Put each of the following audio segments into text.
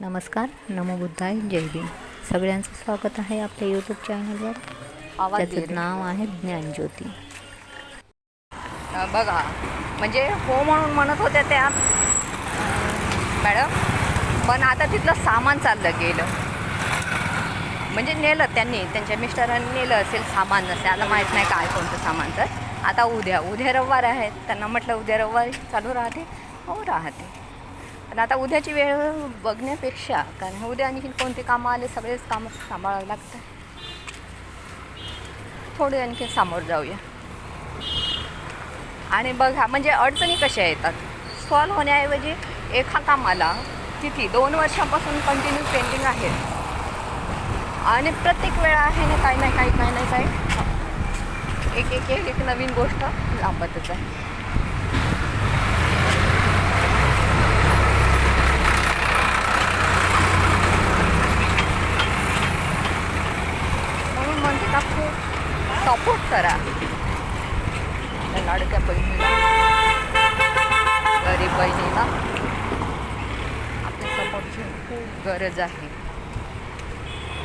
नमस्कार नमो बुद्धाय जय भीम. सगळ्यांचं स्वागत आहे आपल्या यूट्यूब चॅनलवर आवाज त्याचं. नाव आहे ज्ञानज्योती. बघा म्हणजे हो म्हणून म्हणत होत्या त्या मॅडम पण आता तिथलं सामान चाललं गेलं. म्हणजे नेलं त्यांनी त्यांच्या मिस्टरांनी नेलं असेल सामान नसेल आता माहीत नाही काय कोणतं सामान तर. आता उद्या उद्या रविवार आहे. त्यांना म्हटलं उद्या रविवारी चालू राहते. हो राहते. पण आता उद्याची वेळ बघण्यापेक्षा कारण उद्या आणखी कोणते कामं आले सगळेच कामं सांभाळावं लागतं थोडे आणखी सामोरं जाऊया. आणि बघा म्हणजे अडचणी कशा येतात? सॉल्व होण्याऐवजी एका कामाला किती दोन वर्षापासून कंटिन्यू पेंटिंग आहे. आणि प्रत्येक वेळा आहे ना काही नाही काही काही नाही काही. एक एक एक एक नवीन गोष्ट लांबतच आहे म्हणून म्हणते का खूप सपोर्ट करा. लाडक्या बहिणीला. गरीब बहिणीला. आपल्या सपोर्टची खूप गरज आहे.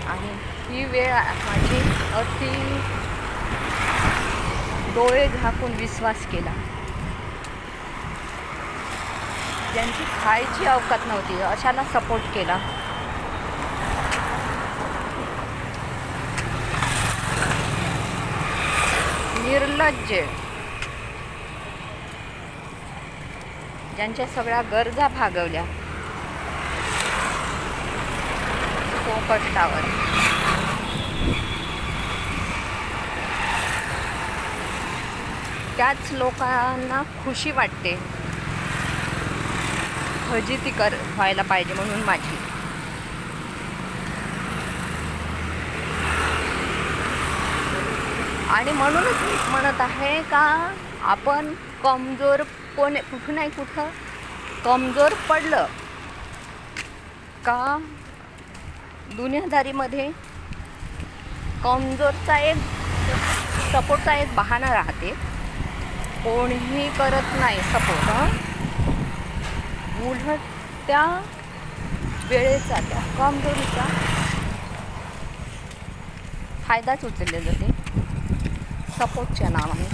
आणि ही वेळ माझी अति डोळे झाकून विश्वास केला. ज्यांची खायची अवकात नव्हती अशाला सपोर्ट केला. निर्लज्ज. ज्यांच्या सगळ्या गरजा भागवल्या. पोपटावर त्याच लोकांना खुशी वाटते. फजिती कर व्हायला पाहिजे म्हणून माझी. आणि म्हणूनच मी म्हणत आहे का आपण कमजोर कोण कुठं नाही कुठं कमजोर पडलं का दुनियादारीमध्ये कमजोरचा एक सपोर्टचा एक बहाणा राहते. कोणीही करत नाही सपोर्ट हं? उलट त्या वेळेचा त्या कमजोरीचा फायदाच उचलले जाते. सपोर्टच्या नावाने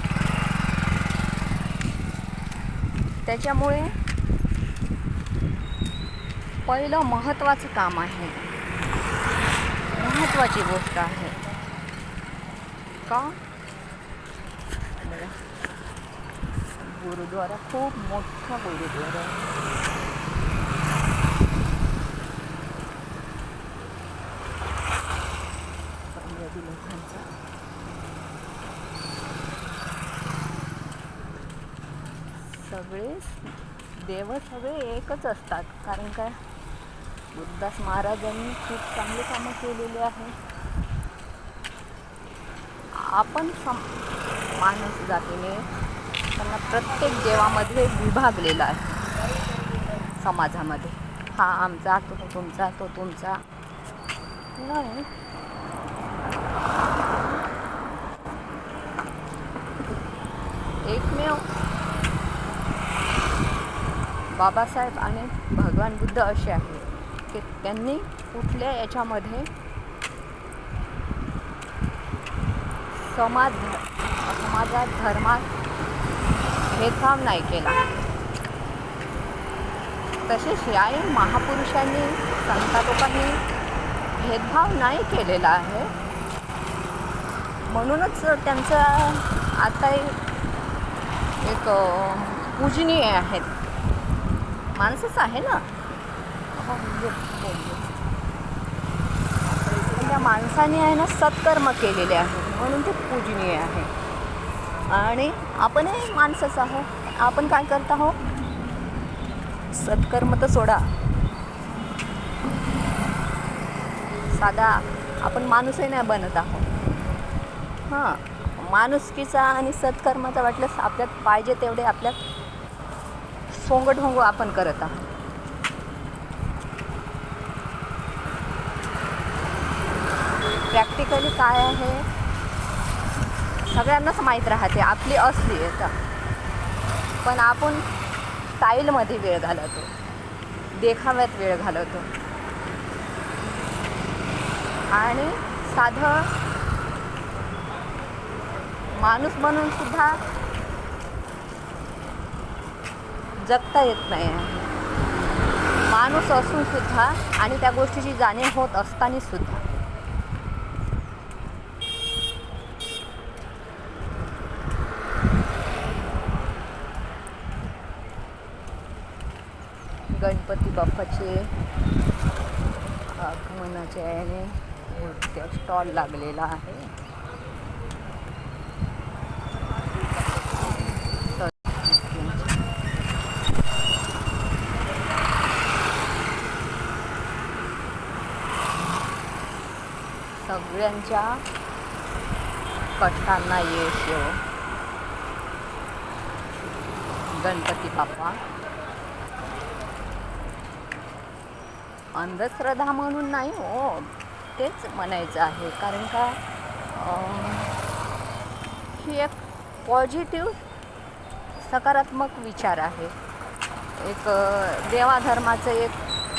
त्याच्यामुळे पहिलं महत्त्वाचं काम आहे. महत्त्वाची गोष्ट आहे. का? गुरुद्वारा खूप मोठा गुरुद्वारा आहे. पंजाबी लोकांचा सगळे देव सगळे एकच असतात. कारण काय? बुद्धास महाराजांनी खूप चांगले कामं केलेले आहे. आपण सम माणूस जातीने त्यांना प्रत्येक देवामध्ये विभागलेला आहे. समाजामध्ये. हा आमचा तो तुमचा तो तुमचा. नाही. एकमेव बाबासाहेब आणि भगवान बुद्ध असे आहेत की त्यांनी कुठल्या याच्यामध्ये समाज समाजात धर्मात भेदभाव नाही केला. तसेच याही महापुरुषांनी संता लोकांनी भेदभाव नाही केलेला आहे. म्हणूनच त्यांचं आता एक पूजनीय आहेत. माणसंच आहे ना? म्हणजे त्या माणसाने आहे ना सत्कर्म केलेले आहे. म्हणून ते पूजनीय आहे. आणि आपणही माणसंच आहोत. आपण काय करत आहोत? सत्कर्म तर सोडा. साधा आपण माणूसही नाही बनत आहोत. हां माणुसकीचा आणि सत्कर्माचा वाटल्यास आपल्यात पाहिजे तेवढे आपल्यात सोंगढोंग आपण करत आहोत. प्रॅक्टिकली काय आहे? सगळ्यांनाच माहीत राहते. आपली असली आहे पण आपण स्टाईलमध्ये वेळ घालवतो. देखाव्यात वेळ घालवतो. आणि साधं माणूस म्हणून सुद्धा जगता येत नाही आहे. माणूस असून सुद्धा आणि त्या गोष्टीची जाणीव होत असताना सुद्धा. गणपती बाप्पाचे आगमनाच्या याने स्टॉल लागलेला आहे तर सगळ्यांच्या कष्टांना यश गणपती बाप्पा. अंधश्रद्धा म्हणून नाही हो तेच म्हणायचं आहे. कारण का ही एक पॉझिटिव्ह सकारात्मक विचार आहे. एक देवाधर्माचं एक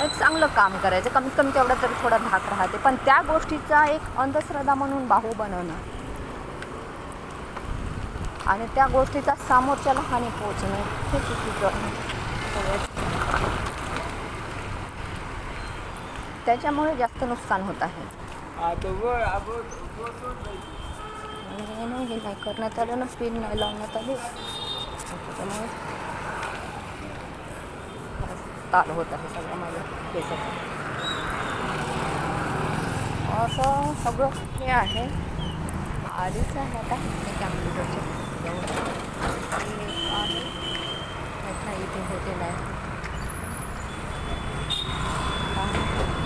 एक चांगलं काम करायचं. कमीत कमी तेवढं तरी थोडा धाक राहते. पण त्या गोष्टीचा एक अंधश्रद्धा म्हणून बाहू बनवणं. आणि त्या गोष्टीचा सामोरच्याला हानी पोचणं हे चुकीचं आहे. त्याच्यामुळे जास्त नुकसान होत आहे. हे नाही हे नाही करण्यात आलं ना स्पीड नाही लावण्यात आली. त्याच्यामुळे ताल होत आहे सगळं माझं केसाचं असं सगळं हे? आहे आधीच आता हे? हे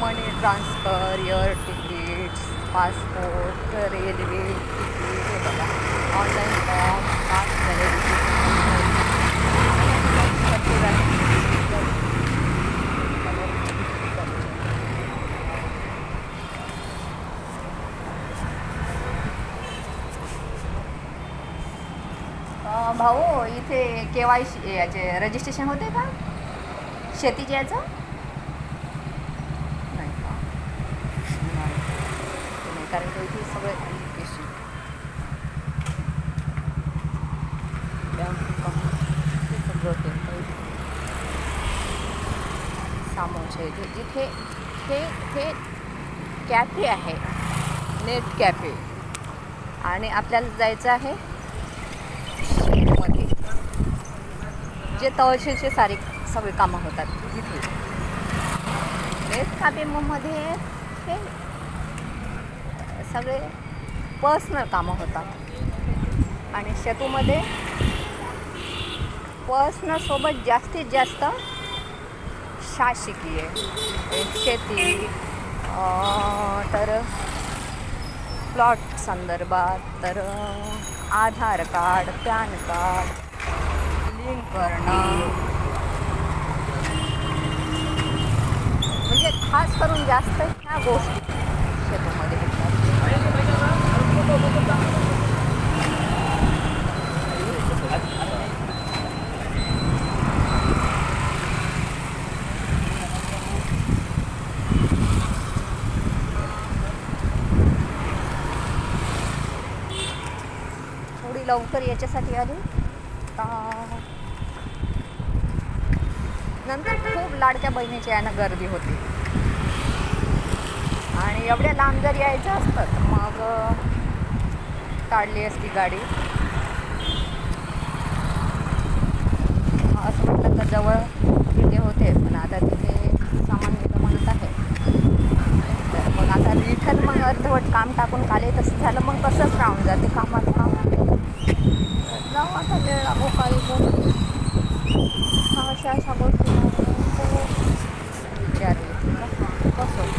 money transfer air tickets passport railway ticket हे बघा online form caste K Y C याचे रजिस्ट्रेशन होते का? शेतीचे याचं? नाही का? नाही कारण की इथे सगळे सगळं सामोरच्या इथे जिथे हे हे कॅफे आहे नेट कॅफे आणि आपल्याला जायचं आहे म्हणजे जे तहसीलचे सारे सगळे कामं होतात. तिथे नेट हे. सगळे पर्सनल कामं होतात. आणि शेतूमध्ये पर्सनलसोबत जास्तीत जास्त शासकीय शेती. तर प्लॉट संदर्भात तर Aadhaar card PAN card link करणं. म्हणजे खास करून जास्त ह्या गोष्टी शेतामध्ये थोडी लवकर याच्यासाठी आली. का नंतर खूप लाडक्या बहिणीची आहे ना गर्दी होती. आणि एवढ्या लांब जर यायचं असतं मग काढली असती गाडी असं म्हटलं तर जवळ तिथे होते पण आता तिथे सामान घेतं म्हणत आहे तर मग आता रिटर्न मग अर्धवट काम टाकून काले तसं झालं मग तसंच राहून जाते कामात काम जाऊ आता वेळ लागो काही पण हा अशा अशा गोष्टी विचारले कसं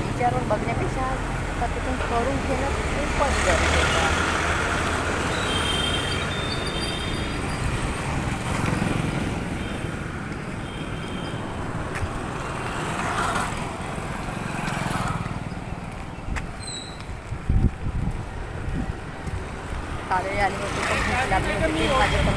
विचारून बघण्यापेक्षा पद्धतीने करून घेणं खूपच गरजेचं आहे कावेळी आली होती पण भूक लागली होती तीन वाजेपर्यंत पोटात काही नव्हतं ना